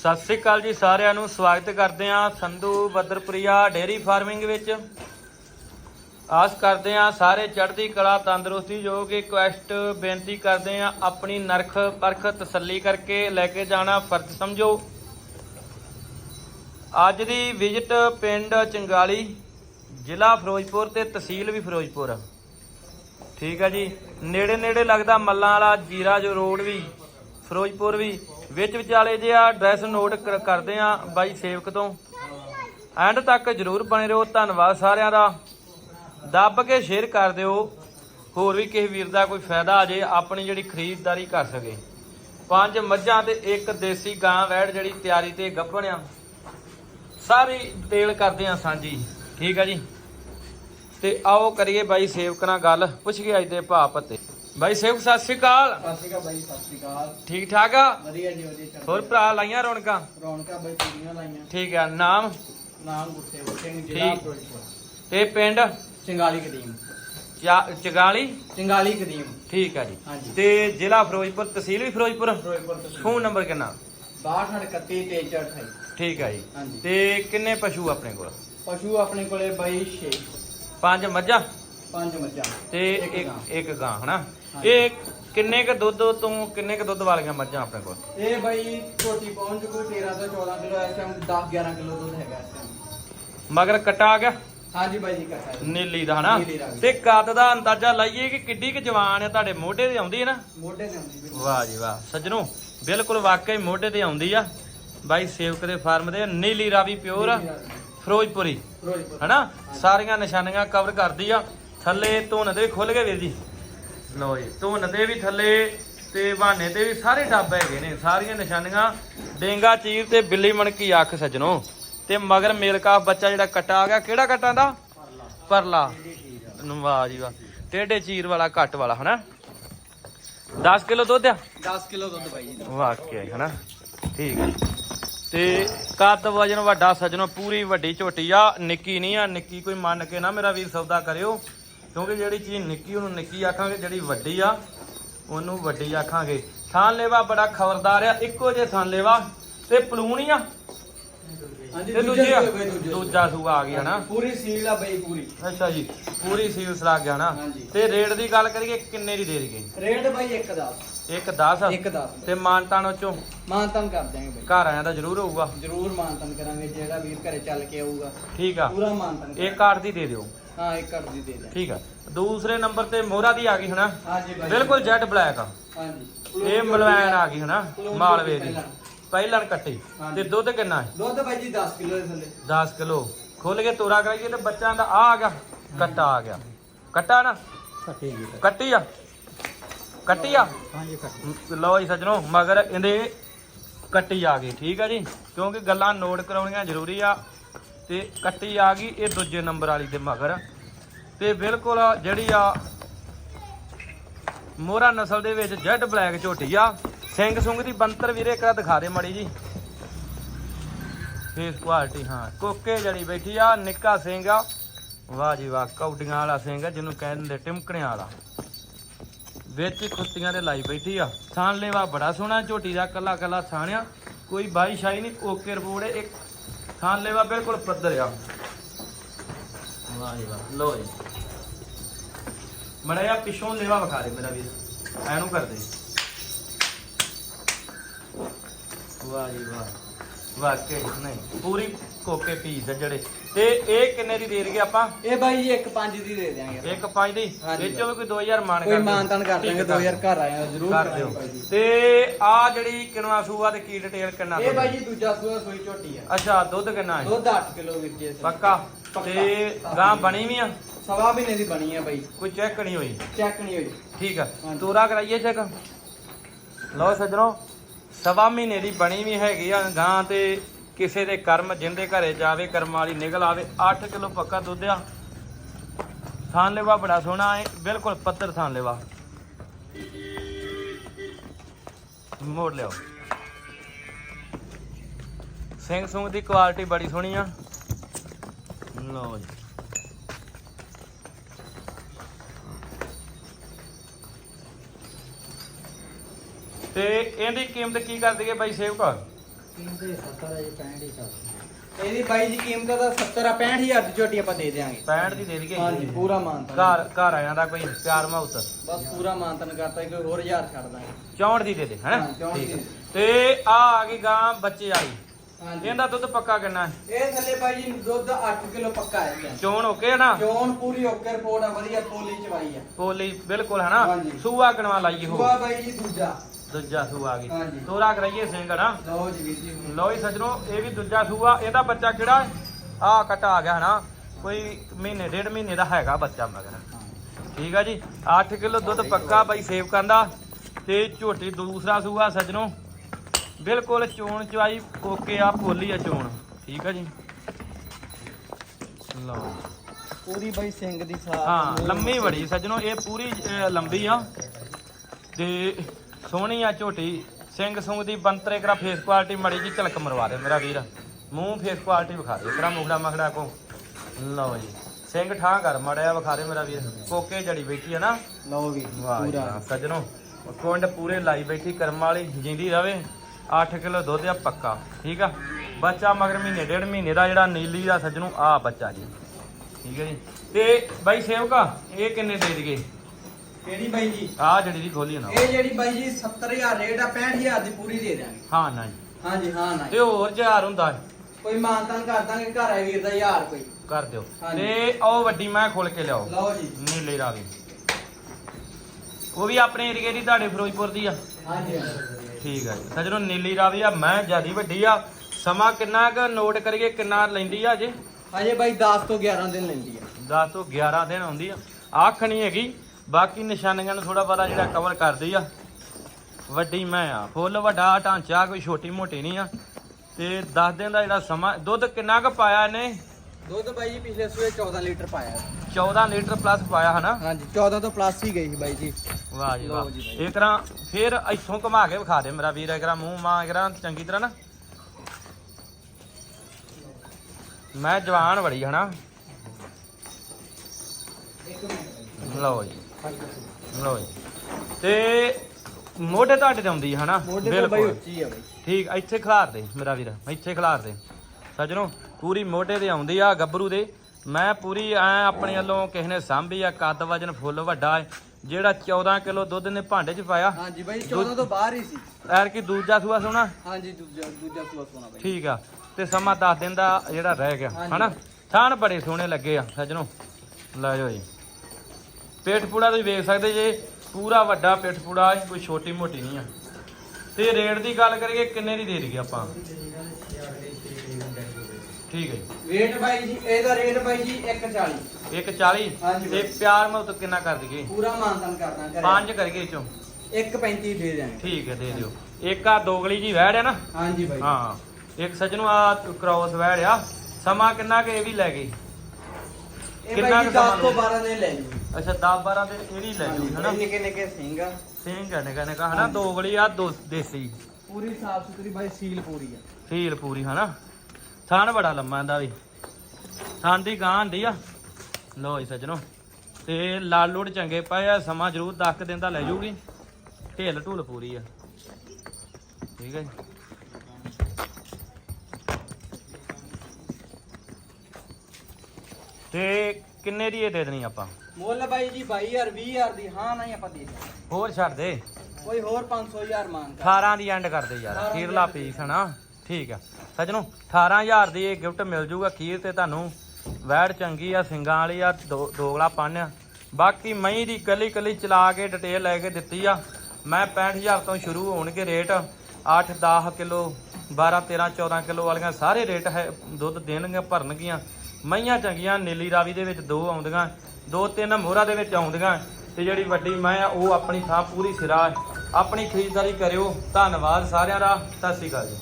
ਸਤਿ ਸ੍ਰੀ ਅਕਾਲ ਜੀ ਸਾਰਿਆਂ ਨੂੰ, ਸਵਾਗਤ ਕਰਦੇ ਹਾਂ ਸੰਧੂ ਬੱਦਰਪ੍ਰਿਆ ਡੇਰੀ ਫਾਰਮਿੰਗ ਵਿੱਚ। ਆਸ ਕਰਦੇ ਹਾਂ ਸਾਰੇ ਚੜ੍ਹਦੀ ਕਲਾ ਤੰਦਰੁਸਤੀ ਜੋ ਕਿ ਕੁਐਸਟ ਬੇਨਤੀ ਕਰਦੇ ਹਾਂ ਆਪਣੀ ਨਰਖ ਪਰਖ ਤਸੱਲੀ ਕਰਕੇ ਲੈ ਕੇ ਜਾਣਾ ਫਰਜ਼ ਸਮਝੋ। ਅੱਜ ਦੀ ਵਿਜ਼ਿਟ ਪਿੰਡ ਚੰਗਾਲੀ, ਜ਼ਿਲ੍ਹਾ ਫਿਰੋਜ਼ਪੁਰ ਤੇ ਤਹਿਸੀਲ ਵੀ ਫਿਰੋਜ਼ਪੁਰ। ਠੀਕ ਹੈ ਜੀ ਨੇੜੇ ਨੇੜੇ ਲੱਗਦਾ ਮੱਲਾਂ ਵਾਲਾ ਜੀਰਾ ਜੋ ਰੋਡ ਵੀ, ਫਿਰੋਜ਼ਪੁਰ ਵੀ। ਵਿੱਚ ਵਿਚਾਲੇ ਜੇ ਆ ਐਡਰੈਸ ਨੋਟ ਕਰ- ਕਰਦੇ ਆ ਬਾਈ ਸੇਵਕ ਤੋਂ। ਐਂਡ ਤੱਕ ਜਰੂਰ ਬਣੇ ਰਹੋ। ਧੰਨਵਾਦ ਸਾਰਿਆਂ ਦਾ। ਦੱਬ ਕੇ ਸ਼ੇਅਰ ਕਰ ਦਿਓ। ਹੋਰ ਵੀ ਕਿਸੇ ਵੀਰ ਦਾ ਕੋਈ ਫਾਇਦਾ ਆ ਜੇ, ਆਪਣੀ ਜਿਹੜੀ ਖਰੀਦਦਾਰੀ ਕਰ ਸਕੇ। ਪੰਜ ਮੱਝਾਂ ਤੇ ਇੱਕ ਦੇਸੀ ਗਾਂ ਵੈੜ ਜਿਹੜੀ ਤਿਆਰੀ ਤੇ ਗੱਭਣਿਆ ਸਾਰੀ ਡਿਟੇਲ ਕਰਦੇ ਆ ਸਾਂਝੀ। ਠੀਕ ਆ ਜੀ? ਤੇ ਆਓ ਕਰੀਏ ਬਾਈ ਸੇਵਕ ਨਾਲ ਗੱਲ। ਪੁੱਛ ਗਏ ਅੱਜ ਦੇ ਭਾਅ ਪੱਤੇ। ਬਾਈ ਸੇਵਕ ਸਤਿ ਸ਼੍ਰੀ ਅਕਾਲ। ਸਤਿ ਸ਼੍ਰੀ ਅਕਾਲ ਬਾਈ ਸਤਿ ਸ਼੍ਰੀ ਅਕਾਲ। ਠੀਕ ਠਾਕ ਆ? ਵਧੀਆ ਜੀ ਵਧੀਆ ਚੱਲ ਹੋਰ ਭਰਾ ਲਾਈਆਂ ਰੌਣਕਾਂ? ਰੌਣਕਾਂ ਬਾਈ ਪੂਰੀਆਂ ਲਾਈਆਂ। ਠੀਕ ਆ ਨਾਮ? ਨਾਮ ਗੁਰਸੇਵਕ ਸਿੰਘ ਜ਼ਿਲ੍ਹਾ ਠੀਕ। ਫਿਰੋਜ਼ਪੁਰ। ਤੇ ਪਿੰਡ? ਚੰਗਾਲੀ ਕਦੀਮ। ਚਾ- ਚਗਾਲੀ? ਚੰਗਾਲੀ ਕਦੀਮ। ਠੀਕ ਆ ਜੀ। ਹਾਂਜੀ। ਤੇ ਜ਼ਿਲ੍ਹਾ ਫਿਰੋਜ਼ਪੁਰ ਤਹਿਸੀਲ ਵੀ ਫਿਰੋਜ਼ਪੁਰ? ਫਿਰੋਜ਼ਪੁਰ ਤੋਂ ਫੋਨ ਨੰਬਰ ਕਿੰਨਾ? 6231 2328 ਠੀਕ ਆ ਜੀ। ਹਾਂਜੀ। ਤੇ ਕਿੰਨੇ ਪਸ਼ੂ ਆਪਣੇ ਕੋਲ? ਪਸ਼ੂ ਆਪਣੇ ਕੋਲੇ ਬਾਈ 6 ਪੰਜ ਮੱਝਾਂ? ਪੰਜ ਮੱਝਾਂ। ਤੇ ਇੱਕ ਇੱਕ ਗਾਂ। ਇੱਕ ਗਾਂ ਹਨਾ। ਇਹ ਕਿੰਨੇ ਕ ਦੁੱਧ ਤੋਂ ਕਿੰਨੇ ਕ ਦੁੱਧ ਵਾਲੀਆਂ ਮੱਝਾਂ ਆਪਣੇ ਕੋਲ? ਇਹ ਬਾਈ ਛੋਟੀ ਪਹੁੰਚ ਕੋਈ 13 ਤੋਂ 14 ਕਿਲੋ ਇਸ ਟਾਈਮ 10 11 ਕਿਲੋ ਦੁੱਧ ਹੈਗਾ ਇਸ ਟਾਈਮ ਮਗਰ ਕਟਾ ਆ ਗਿਆ? ਹਾਂਜੀ ਬਾਈ ਜੀ ਕਟਾ। ਨੀਲੀ ਦਾ ਹਨਾ? ਨੀਲੀ ਰੰਗ। ਤੇ ਕੱਦ ਦਾ ਅੰਦਾਜ਼ਾ ਲਾਈਏ ਕਿ ਕਿੱਡੀ ਕੁ ਜਵਾਨ ਹੈ ਤੁਹਾਡੇ ਮੋਢੇ ਤੇ ਆਉਂਦੀ ਹੈ ਨਾ? ਮੋਢੇ ਤੇ ਆਉਂਦੀ ਵਾਹ ਜੀ ਵਾਹ ਸੱਜਣੋ ਬਿਲਕੁਲ ਵਾਕਈ ਮੋਢੇ ਤੇ ਆਉਂਦੀ ਆ। ਬਾਈ ਸੇਵਕ ਦੇ ਫਾਰਮ ਦੇ ਨੀਲੀ ਰਾਵੀ ਪਿਓਰ ਫਿਰੋਜ਼ਪੁਰੀ ਹਨਾ? ਸਾਰੀਆਂ ਨਿਸ਼ਾਨੀਆਂ ਕਵਰ ਕਰਦੀ ਆ। ਥੱਲੇ ਧੁਨ ਵੀ ਖੁੱਲ ਗਏ ਵੀਰ ਜੀ। ਲਓ ਜੀ ਧੁਨ ਤੇ ਵੀ ਥੱਲੇ ਤੇ ਬਹਾਨੇ ਤੇ ਵੀ ਸਾਰੇ ਡੱਬ ਹੈਗੇ ਨੇ ਸਾਰੀਆਂ ਨਿਸ਼ਾਨੀਆਂ। ਡੇਂਗਾ ਚੀਰ ਤੇ ਬਿੱਲੀ ਮਣਕੀ ਅੱਖ ਸੱਜਣੋ? ਤੇ ਮਗਰ ਮੇਲਕਾ ਬੱਚਾ ਜਿਹੜਾ ਕੱਟਾ ਆ ਗਿਆ ਕਿਹੜਾ ਕੱਟਾਂ ਦਾ? ਪਰਲਾ। ਵਾਹ ਜੀ ਵਾਹ। ਟੇਢੇ ਚੀਰ ਵਾਲਾ ਕੱਟ ਵਾਲਾ ਹਨਾ? 10 ਕਿਲੋ ਦੁੱਧ ਆ? 10 ਕਿਲੋ ਦੁੱਧ ਬਾਈ ਜੀ। ਵਾਕਿਆ ਹੀ ਹਨਾ? ਠੀਕ ਹੈ ਤੇ ਕੱਦ ਵਜਨ ਵੱਡਾ ਸੱਜਣੋ ਪੂਰੀ ਵੱਡੀ ਝੋਟੀ ਆ। ਨਿੱਕੀ ਨਹੀਂ ਆ ਨਿੱਕੀ ਕੋਈ ਮੰਨ ਕੇ ਨਾ ਮੇਰਾ ਵੀਰ ਸੌਦਾ ਕਰਿਓ। ਕਿਉਂਕਿ ਜਿਹੜੀ ਚੀਜ਼ ਨਿੱਕੀ ਉਹਨੂੰ ਨਿੱਕੀ ਆਖਾਂਗੇ ਜਿਹੜੀ ਵੱਡੀ ਆ ਉਹਨੂੰ ਵੱਡੀ ਆਖਾਂਗੇ। ਥਾਂ ਲੈਵਾ ਬੜਾ ਖਬਰਦਾਰ ਆ ਇੱਕੋ ਜੇ ਥਾਂ ਲੈਵਾ ਤੇ ਪਲੂਣੀ ਆ। ਹਾਂਜੀ ਤੇ ਦੂਜੇ ਦੂਜੇ ਸੂਆ ਆ ਗਿਆ ਨਾ। ਪੂਰੀ ਸੀਲ ਆ ਬਾਈ ਪੂਰੀ। ਅੱਛਾ ਜੀ ਪੂਰੀ ਸੀਲਸ ਲੱਗ ਗਿਆ ਨਾ। ਤੇ ਰੇਟ ਦੀ ਗੱਲ ਕਰੀਏ ਕਿੰਨੇ ਦੀ ਦੇ ਦਈਏ? ਰੇਟ ਬਾਈ ਇੱਕ ਦਾ ਇੱਕ 10 ਇੱਕ ਦਾ ਤੇ ਮਾਨਤਾਨੋ ਚੋਂ ਮਾਨਤਨ ਕਰ ਬਾਈ। ਘਰ ਆਇਆ ਤਾਂ ਜ਼ਰੂਰ ਹੋਊਗਾ। ਜਰੂਰ ਮਾਨਤਨ ਕਰਾਂਗੇ ਜਿਹੜਾ ਵੀਰ ਘਰੇ ਚੱਲ ਕੇ ਆਊਗਾ। ਠੀਕ ਆ। ਪੂਰਾ ਮਾਨਤਨ ਇਹ ਕਾਰਡ ਦੀ ਦੇ ਦਿਓ। ਹਾਂ ਇੱਕ ਘਰ ਦੀ ਦੇ ਦੇ ਠੀਕ ਆ। ਦੂਸਰੇ ਨੰਬਰ ਤੇ ਮੋਹਰਾ ਦੀ ਆ ਗਈ ਹਨਾ? ਹਾਂਜੀ ਬਾਈ ਬਿਲਕੁਲ ਜੈਡ ਬਲੈਕ ਆ। ਹਾਂਜੀ। ਇਹ ਮਲਵੈਨ ਆ। ਗਈ ਹਨਾ? ਮਾਲਵੇ ਦੀ। ਪਹਿਲਾਂ। ਕੱਟੀ। ਤੇ ਦੁੱਧ ਕਿੰਨਾ ਹੈ? ਦੁੱਧ ਬਾਈ ਜੀ 10 ਕਿਲੋ ਦੇ ਥੱਲੇ। 10 ਕਿਲੋ। ਖੋਲ ਕੇ ਤੋਰਾ ਕਰਾਈਏ ਤੇ ਬੱਚਿਆਂ ਦਾ ਆ ਆ ਗਿਆ। ਕੱਟਾ ਆ ਗਿਆ। ਕੱਟਾ ਨਾ? ਕੱਟੀ ਜੀ। ਕੱਟੀ ਆ? ਕੱਟੀ ਆ? ਹਾਂਜੀ ਕੱਟੀ। ਲਓ ਜੀ ਸੱਜਣੋ ਮਗਰ ਇਹਦੇ ਕੱਟੀ ਆ ਗਈ। ਠੀਕ ਆ ਜੀ? ਕਿਉਂਕਿ ਗੱਲਾਂ ਨੋਟ ਕਰਾਉਣੀਆਂ ਜ਼ਰੂਰੀ ਆ। ਤੇ ਕੱਟੀ ਆ ਗਈ ਇਹ ਦੂਜੇ ਨੰਬਰ ਵਾਲੀ ਦੇ ਮਗਰ। ਤੇ ਬਿਲਕੁਲ ਜਿਹੜੀ ਆ ਮੋਹਰਾ ਨਸਲ ਦੇ ਵਿੱਚ ਜੈਡ ਬਲੈਕ ਝੋਟੀ ਆ। ਸਿੰਘ ਸੁੰਗ ਦੀ ਬੰਤਰ ਵੀਰੇ ਇੱਕ ਦਿਖਾ ਦੇ ਮੜੀ ਜੀ। ਫੇਸ ਕੁਆਲਿਟੀ ਹਾਂ। ਕੋਕੇ ਜੜੀ ਬੈਠੀ ਆ, ਨਿੱਕਾ ਸਿੰਘ ਆ। ਵਾਹ ਜੀ ਵਾਹ, ਕੌਡੀਆਂ ਵਾਲਾ ਸਿੰਘ ਆ, ਜਿਹਨੂੰ ਕਹਿ ਦਿੰਦੇ ਟਿਮਕਣਿਆਂ ਵਾਲਾ। ਵਿੱਚ ਕੁੱਤੀਆਂ ਖੁੱਤੀਆਂ ਦੇ ਲਾਈ ਬੈਠੀ ਆ। ਥਾਣ ਲੈਵਾ ਬੜਾ ਸੋਹਣਾ, ਝੋਟੀ ਦਾ ਕੱਲਾ ਕੱਲਾ ਥਾਣਿਆ ਕੋਈ ਬਾਈ ਸ਼ਾਈ ਨਹੀਂ, ਓਕੇ ਰਿਪੋਰਟ ਇੱਕ ਥਾਣ ਲੈਵਾ ਬਿਲਕੁਲ ਪੱਧਰ ਆ। ਵਾਹ ਜੀ ਵਾਹ ਲੋ ਜੀ। ਮੜਿਆ ਪਿਛੋਂ ਲੈਵਾ ਵਿਖਾ ਦੇ ਮੇਰਾ ਵੀਰ ਐਨੂੰ ਕਰ ਦੇ ਵਾਹ ਜੀ ਵਾਹ ਵਾਕਈ ਨਹੀਂ, ਪੂਰੀ ਕੋਕੇ ਪੀਸ ਆ ਜਿਹੜੇ। ਤੇ ਇਹ ਕਿੰਨੇ ਦੀ ਦੇ ਰਗੇ ਆਪਾਂ? ਇਹ ਬਾਈ ਜੀ ਇੱਕ ਪੰਜ ਦੀ ਦੇ ਦਿਆਂਗੇ ਇੱਕ ਪੰਜ ਦੀ? ਹਾਂਜੀ ਵਿੱਚੋਂ ਵੀ ਕੋਈ 2000 ਮਾਨ ਕੋਈ। ਮਾਨਤਨ ਕਰ ਦਾਂਗੇ ਹੈ, 2000 ਘਰ ਆਏ ਆ ਜਰੂਰ ਕਰ ਦਿਓ। ਬਾਈ ਜੀ। ਤੇ ਆ ਜਿਹੜੀ ਕਿੰਨਾ ਸੂਆ ਤੇ ਕੀ ਡਿਟੇਲ ਕਿੰਨਾ ਇਹ? ਬਾਈ ਜੀ ਦੂਜਾ ਸੂਆ ਸੂਈ ਝੋਟੀ ਆ। ਅੱਛਾ ਦੁੱਧ ਕਿੰਨਾ ਹੈ? ਦੁੱਧ 8 ਕਿਲੋ ਵੀਰ ਜੀ ਇਸ ਵੇਲੇ। ਪੱਕਾ? ਪੱਕਾ। ਤੇ ਗਾਂ ਬਣੀ ਵੀ ਆ? ਸਵਾ ਮਹੀਨੇ ਦੀ ਬਣੀ ਆ ਬਾਈ। ਕੋਈ ਚੈੱਕ ਨਹੀਂ ਹੋਈ? ਚੈੱਕ ਨਹੀਂ ਹੋਈ। ਠੀਕ ਆ। ਹਾਂਜੀ। ਤੋਰਾ ਕਰਾਈਏ ਚੈੱਕ ਲਓ ਸੱਜਣੋ ਸਵਾ ਮਹੀਨੇ ਦੀ ਬਣੀ ਵੀ ਹੈਗੀ ਆ ਗਾਂ ਤੇ ਕਿਸੇ ਦੇ ਕਰਮ, ਜਿੰਦੇ ਘਰੇ ਜਾਵੇ, ਕਰਮ ਵਾਲੀ ਨਿਕਲ ਆਵੇ 8 ਕਿਲੋ ਪੱਕਾ ਦੁੱਧ ਆ। ਥਾਨ ਲੈਵਾ ਬੜਾ ਸੋਹਣਾ ਹੈ, ਬਿਲਕੁਲ ਪੱਤਰ ਥਾਨ ਲੈਵਾ। ਮੋੜ ਲਿਓ ਸਿੰਘ ਸੁੰਗ ਦੀ ਕੁਆਲਿਟੀ ਬੜੀ ਸੋਹਣੀ ਆ। ਲਓ ਜੀ। ਤੇ ਇਹਦੀ ਕੀਮਤ ਕੀ ਕਰ ਦਈਏ ਬਾਈ ਸੇਵਕ? ਇਹਦੀ 70 ਹੈ ਜੀ 65 ਹੀ ਚੱਲਦੀ ਇਹਦੀ ਬਾਈ ਜੀ ਕੀਮਤ ਦਾ 70 ਆ 65000 ਦੀ ਝੋਟੀ ਆਪਾਂ ਦੇ ਦੇਾਂਗੇ 65 ਦੀ ਦੇ ਦਈਏ ਹਾਂਜੀ ਪੂਰਾ ਮਾਨਤਾ। ਘਰ ਘਰ ਆਇਆਂ ਦਾ ਕੋਈ ਪਿਆਰ ਮੁਹੱਬਤ। ਬਸ ਪੂਰਾ ਮਾਨਤਨ ਕਰਤਾ ਕੋਈ ਹੋਰ ਹਜ਼ਾਰ ਛੱਡ ਦਾਂਗੇ। 64 ਦੀ ਦੇ ਦੇ ਹੈਨਾ? ਹਾਂ, 64 ਠੀਕ ਹੈ। ਦੀ। ਤੇ ਆ ਆ ਗਈ ਗਾਂ ਬੱਚੇ ਵਾਲੀ। ਹਾਂਜੀ। ਇਹਦਾ ਦੁੱਧ ਪੱਕਾ ਕਿੰਨਾ ਹੈ? ਇਹ ਥੱਲੇ ਬਾਈ ਜੀ ਦੁੱਧ 8 ਕਿਲੋ ਪੱਕਾ ਹੈ ਜੀ। ਚੋਣ ਓਕੇ ਹੈ ਨਾ? ਜੋਨ ਪੂਰੀ ਓਕੇ ਰਿਪੋਰਟ ਆ ਵਧੀਆ ਪੋਲੀ ਚਵਾਈ ਆ। ਪੋਲੀ ਬਿਲਕੁਲ ਹੈਨਾ? ਹਾਂਜੀ। ਸੂਆ ਕਣਵਾ ਲਾਈਏ ਹੋ ਸੂਆ ਬਾਈ ਜੀ ਦੂਜਾ। ਦੂਜਾ ਸੂਆ ਆ ਗਈ। ਤੋਰਾ ਕਰਾਈਏ ਸਿੰਘ ਨਾ ਲਓ ਜੀ ਵੀਰ ਜੀ। ਲਓ ਜੀ ਸੱਜਣੋ ਇਹ ਵੀ ਦੂਜਾ ਸੂਆ ਇਹਦਾ ਬੱਚਾ ਕਿਹੜਾ? ਆ ਕਟਾ ਆ ਗਿਆ ਹਨਾ। ਕੋਈ ਮਹੀਨੇ ਡੇਢ ਮਹੀਨੇ ਦਾ ਹੈਗਾ ਬੱਚਾ ਮਗਰ। ਠੀਕ ਆ ਜੀ। 8 ਕਿਲੋ ਦੁੱਧ ਪੱਕਾ ਬਾਈ ਸੇਵ ਕਰਦਾ ਤੇ ਝੋਟੀ ਦੂਸਰਾ ਸੂਆ ਸੱਜਣੋ। ਬਿਲਕੁਲ ਚੋਣ ਚਵਾਈ ਓਕੇ ਆ ਭੋਲੀ ਆ ਚੋਣ। ਠੀਕ ਆ ਜੀ। ਲਓ। ਪੂਰੀ ਬਾਈ ਸਿੰਘ ਦੀ ਸਾਹ ਹਾਂ ਲੰਮੀ ਬੜੀ ਸੱਜਣੋ ਇਹ ਪੂਰੀ ਲੰਬੀ ਆ। ਤੇ ਸੋਹਣੀ ਆ ਝੋਟੀ ਸਿੰਘ ਸੁੰਗ ਦੀ ਬੰਤਰੇ ਕਰਾ ਫੇਸ ਕੁਆਲਿਟੀ ਮੜੀ ਜੀ ਝਲਕ ਮਰਵਾ ਦੇ ਮੇਰਾ ਵੀਰ। ਮੂੰਹ ਫੇਸ ਕੁਆਲਿਟੀ ਵਿਖਾ ਦੇ ਤੇਰਾ ਮੁਖੜਾ ਮਖੜਾ ਕੋ। ਲਓ ਜੀ ਸਿੰਘ ਠਾਂ ਕਰ ਮੜਿਆ ਵਿਖਾ ਦੇ ਮੇਰਾ ਵੀਰ। ਕੋਕੇ ਜੜੀ ਬੈਠੀ ਆ ਨਾ। ਲਓ ਵੀ ਪੂਰਾ। ਸੱਜਣੋ ਕੁੰਡ ਪੂਰੇ ਲਾਈ ਬੈਠੀ ਕਰਮ ਵਾਲੀ ਜਿੰਦੀ ਰਵੇ। 8 ਕਿਲੋ ਦੁੱਧ ਆ ਪੱਕਾ ਠੀਕ ਆ? ਬੱਚਾ ਮਗਰ ਮਹੀਨੇ ਡੇਢ ਮਹੀਨੇ ਦਾ ਜਿਹੜਾ ਨੀਲੀ ਦਾ ਸੱਜਣੋ ਆ ਬੱਚਾ ਜੀ। ਠੀਕ ਹੈ ਜੀ। ਤੇ ਬਾਈ ਸੇਵਕਾ ਇਹ ਕਿੰਨੇ ਦੇ ਦਈਏ? ਕਿਹੜੀ ਬਾਈ ਜੀ? ਆ ਜਿਹੜੀ ਦੀ ਖੋਲੀ ਨਾ। ਇਹ ਜਿਹੜੀ ਬਾਈ ਜੀ 70000 ਰੇਟ ਆ 65000 ਦੀ ਪੂਰੀ ਦੇ ਦਿਆਂਗੇ। ਹਾਂ ਨਾ ਜੀ। ਹਾਂਜੀ ਹਾਂ ਨਾ ਤੇ ਹੋਰ ਚਾਰ ਹੁੰਦਾ ਹੈ, ਕੋਈ ਮਾਨਤਾਨ ਕਰ ਦਾਂਗੇ ਘਰ ਆਏ ਵੀਰ ਦਾ ਹਜ਼ਾਰ ਕੋਈ। ਕਰ ਦਿਓ। ਤੇ ਉਹ ਵੱਡੀ ਮੈਂ ਖੋਲ ਕੇ ਲਿਆਓ। ਲਓ ਜੀ। ਨੀਲੇ ਰਾਵੀ। ਉਹ ਵੀ ਆਪਣੇ ਏਰੀਏ ਦੀ ਤੁਹਾਡੇ ਫਿਰੋਜ਼ਪੁਰ ਦੀ ਆ। ਹਾਂਜੀ ਹਾਂਜੀ। ਠੀਕ ਆ ਜੀ। ਸੱਜਣੋ ਨੀਲੀ ਰਾਵੀ ਆ ਮੈਂ ਜਿਆਦੀ ਵੱਡੀ ਆ। ਸਮਾਂ ਕਿੰਨਾ ਕੁ ਨੋਟ ਕਰੀਏ ਕਿੰਨਾ ਲੈਂਦੀ ਆ ਅਜੇ? ਹਜੇ ਬਾਈ 10 ਤੋਂ 11 ਦਿਨ ਲੈਂਦੀ ਆ। 10 ਤੋਂ 11 ਦਿਨ ਆਉਂਦੀ ਆ। ਆਖ ਨਹੀਂ ਹੈਗੀ। ਬਾਕੀ ਨਿਸ਼ਾਨੀਆਂ ਨੂੰ ਥੋੜਾ ਬਹੁਤਾ ਜਿਹੜਾ ਕਵਰ ਕਰਦੀ ਆ। ਵੱਡੀ ਮੈਂ ਆ। ਫੁੱਲ ਵੱਡਾ ਢਾਂਚਾ ਕੋਈ ਛੋਟੀ ਮੋਟੀ ਨਹੀਂ ਆ। ਤੇ 10 ਦਿਨ ਦਾ ਜਿਹੜਾ ਸਮਾਂ ਦੁੱਧ ਕਿੰਨਾ ਕੁ ਪਾਇਆ ਇਹਨੇ? ਦੁੱਧ ਬਾਈ ਜੀ ਪਿਛਲੇ ਸੂਏ 14 ਲੀਟਰ ਪਾਇਆ। 14 ਲੀਟਰ ਪਲੱਸ ਪਾਇਆ ਹਨਾ? ਹਾਂਜੀ 14 ਤੋਂ ਪਲੱਸ ਹੀ ਗਈ ਸੀ ਬਾਈ ਜੀ। ਵਾਹ ਜੀ ਵਾਹ। ਇਹ ਤਰ੍ਹਾਂ ਫਿਰ ਇੱਥੋਂ ਘੁਮਾ ਕੇ ਵਿਖਾ ਦੇ ਮੇਰਾ ਵੀਰ ਇਕਰਾ ਮੂੰਹ ਮਾਂ ਇਕਰਾ ਚੰਗੀ ਤਰ੍ਹਾਂ ਨਾ। ਮੈਂ ਜਵਾਨ ਬੜੀ ਹਨਾ। ਲਓ ਜੀ। ਲਓ ਜੀ। ਤੇ ਮੋਢੇ ਤੁਹਾਡੇ ਤੇ ਆਉਂਦੀ ਹੈ ਹਨਾ? ਮੋਢੇ ਤੋਂ ਬਾਈ ਉੱਚੀ ਆ ਬਾਈ। ਠੀਕ ਇੱਥੇ ਖਿਲਾਰ ਦੇ ਮੇਰਾ ਵੀਰ ਇੱਥੇ ਖਿਲਾਰ ਦੇ। ਸੱਜਣੋ ਪੂਰੀ ਮੋਢੇ ਤੇ ਆਉਂਦੀ ਆ ਗੱਭਰੂ ਦੇ। ਮੈਂ ਪੂਰੀ ਐ ਆਪਣੇ ਵੱਲੋਂ ਕਿਸੇ ਨੇ ਸਾਂਭੀ ਆ ਕੱਦ ਵਜਨ ਫੁੱਲ ਵੱਡਾ ਹੈ ਜਿਹੜਾ 14 ਕਿਲੋ ਦੁੱਧ ਨੇ ਭਾਂਡੇ 'ਚ ਪਾਇਆ। ਹਾਂਜੀ ਬਾਈ 14 ਤੋਂ ਬਾਹਰ ਹੀ ਸੀ। ਐਰ ਕੀ ਦੂਜਾ ਸੂਆ ਸੋਣਾ ਹਾਂਜੀ ਦੂਜਾ ਦੂਜਾ ਸੂਆ ਸੋਨਾ ਬਾਈ। ਠੀਕ ਆ ਤੇ ਸਮਾਂ 10 ਦਿਨ ਦਾ ਜਿਹੜਾ ਰਹਿ ਗਿਆ। ਹਨਾ? ਥਾਣ ਬੜੇ ਸੋਹਣੇ ਲੱਗੇ ਆ ਸੱਜਣੋ। ਲੈ ਜਾਓ ਜੀ। ਪੇਟ ਪੂੜਾ ਤੁਸੀਂ ਵੇਖ ਸਕਦੇ ਜੇ ਪੂਰਾ ਵੱਡਾ ਪੇਟ ਪੂੜਾ ਹੈ ਕੋਈ ਛੋਟੀ ਮੋਟੀ ਨਹੀਂ ਆ। ਤੇ ਰੇਟ ਦੀ ਗੱਲ ਕਰੀਏ ਕਿੰਨੇ ਦੀ ਦੇ ਦਈਏ ਆਪਾਂ? ਠੀਕ ਹੈ ਰੇਟ ਬਾਈ ਜੀ ਇਹਦਾ ਰੇਟ ਬਾਈ ਜੀ 140 ਇੱਕ 40 ਹਾਂਜੀ ਤੇ ਬਾਈ। ਪਿਆਰ ਮੁਹੱਬਤ ਕਿੰਨਾ ਕਰ ਦਈਏ? ਪੂਰਾ ਮਾਨਤਨ ਕਰਦਾ ਕਰੇ ਪੰਜ ਕਰੀਏ ਚੋਂ। 135 ਦੇ ਦਿਆਂਗੇ। ਠੀਕ ਹੈ ਦੇ ਦਿਓ। ਇੱਕ ਆ ਦੋਗਲੀ ਜੀ ਵਹਿੜ ਹੈ ਨਾ? ਹਾਂਜੀ ਬਾਈ। ਹਾਂ। ਇੱਕ ਸੱਜਣੋ ਆ ਕ੍ਰੋਸ ਵਹਿੜ ਆ। ਸਮਾਂ ਕਿੰਨਾ ਕਿ ਇਹ ਵੀ ਲੈ ਗਈ ਇਹ ਕਿੰਨਾ ਬਾਈ ਕੁ 10 ਸਮਾਂ ਤੋਂ 12 ਦੇ ਲੈ ਜੂ। ਅੱਛਾ 10 12 ਦੇ ਇਹ ਵੀ ਲੈ ਜੂ ਹਨਾ? ਨਿੱਕੇ ਨਿੱਕੇ ਸਿੰਘ ਆ। ਸਿੰਘ ਹੈ ਨਿਕਾ ਨਿਕਾ ਹਨਾ? ਦੋਗਲੀ ਆ ਦੋ ਦੇਸੀ। ਪੂਰੀ ਸਾਫ਼ ਸੁਥਰੀ ਬਾਈ ਸੀਲ ਪੂਰੀ ਆ। ਫੀਲ ਪੂਰੀ ਹਨਾ? ਥਾਣ ਬੜਾ ਲੰਮਾ ਇਹਦਾ ਵੀ। ਥਾਣ ਦੀ ਗਾਂ ਹੁੰਦੀ ਆ। ਲੋ ਜੀ ਸੱਜਣੋ। ਤੇ ਲਾਲ ਲੋੜ ਚੰਗੇ ਪਏ ਆ ਸਮਾਂ ਜ਼ਰੂਰ 10 ਕੁ ਦਿਨ ਦਾ ਲੈ ਜੂਗੀ। ਢੇਲ ਢੂਲ ਪੂਰੀ ਆ। ਠੀਕ ਹੈ ਜੀ। ਤੇ ਕਿੰਨੇ ਦੀ ਇਹ ਦੇ ਦੇਣੀ ਆਪਾਂ? ਮੁੱਲ ਬਾਈ ਜੀ 22000 20000 ਦੀ ਹਾਂ ਨਹੀਂ ਆਪਾਂ ਦੇ ਦਿਆਂਗੇ ਹੋਰ ਛੱਡ ਦੇ। ਕੋਈ ਹੋਰ 500000 ਮੰਗ ਕਰ। 18 ਦੀ ਐਂਡ ਕਰਦੇ ਯਾਰ 18 ਦੀ ਖੀਰਲਾ end ਪੀਸ ਹਨਾ। ਠੀਕ ਆ। ਸੱਜਣੋ 18000 ਦੀ ਇਹ ਗਿਫਟ ਮਿਲ ਜੂਗਾ ਖੀਰ ਤੇ ਤੁਹਾਨੂੰ। ਵੈੜ ਚੰਗੀ ਆ ਸਿੰਗਾਂ ਵਾਲੀ ਆ ਦੋ- ਦੋਗਲਾ ਪੰਨ ਆ। ਬਾਕੀ ਮਹੀਂ ਦੀ ਕੱਲੀ ਕੱਲੀ ਚਲਾ ਕੇ ਡਿਟੇਲ ਲੈ ਕੇ ਦਿੱਤੀ ਆ। ਮੈਂ 65000 ਤੋਂ ਸ਼ੁਰੂ ਹੋਣਗੇ ਰੇਟ। 8 10 ਕਿਲੋ 12 13 14 ਕਿਲੋ ਵਾਲੀਆਂ ਸਾਰੇ ਰੇਟ ਹੈ ਦੁੱਧ ਦੇਣਗੀਆਂ ਭਰਨਗੀਆਂ। ਮਈਆਂ ਚੰਗੀਆਂ, ਨੀਲੀ ਰਾਵੀ ਦੇ ਵਿੱਚ ਦੋ ਆਉਂਦੀਆਂ, ਦੋ ਤਿੰਨ ਮੋਹਰਾ ਦੇ ਵਿੱਚ ਆਉਂਦੀਆਂ, ਤੇ ਜਿਹੜੀ ਵੱਡੀ ਮੈਂ ਆ, ਉਹ ਆਪਣੀ ਥਾਂ ਪੂਰੀ ਸਿਰਾ ਆਪਣੀ ਖਰੀਦਦਾਰੀ ਕਰਿਓ। ਧੰਨਵਾਦ ਸਾਰਿਆਂ ਦਾ। ਸਤਿ ਸ਼੍ਰੀ ਅਕਾਲ ਜੀ।